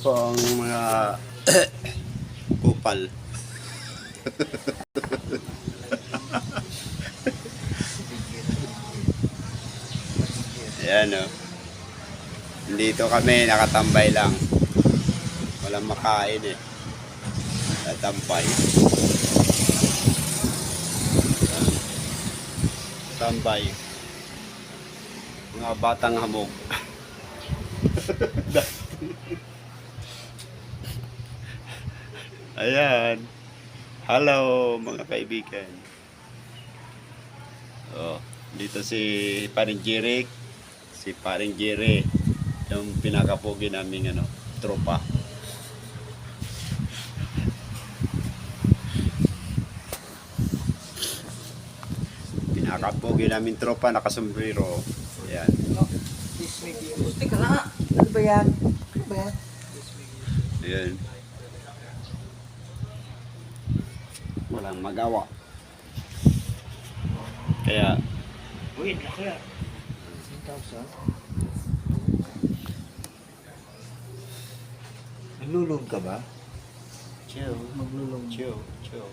po ang mga kupal. Ayan o. Dito kami, nakatambay lang. Walang makain eh. Tatambay. Ayan. Tambay. Mga batang hamog. Ayan. Hello mga kaibigan. Oh, dito si Paring Jirik, si Paring Jire, yung pinakapogi naming ano, tropa. Pinakapogi namin tropa, nakasombrero. Ayan. Ano ba yan? Ano ba yan? Ayan. Walang magawa. Kaya, Uy, laki ah. 10,000? Naglulong ka ba? chill, Maglulong. chill, chill.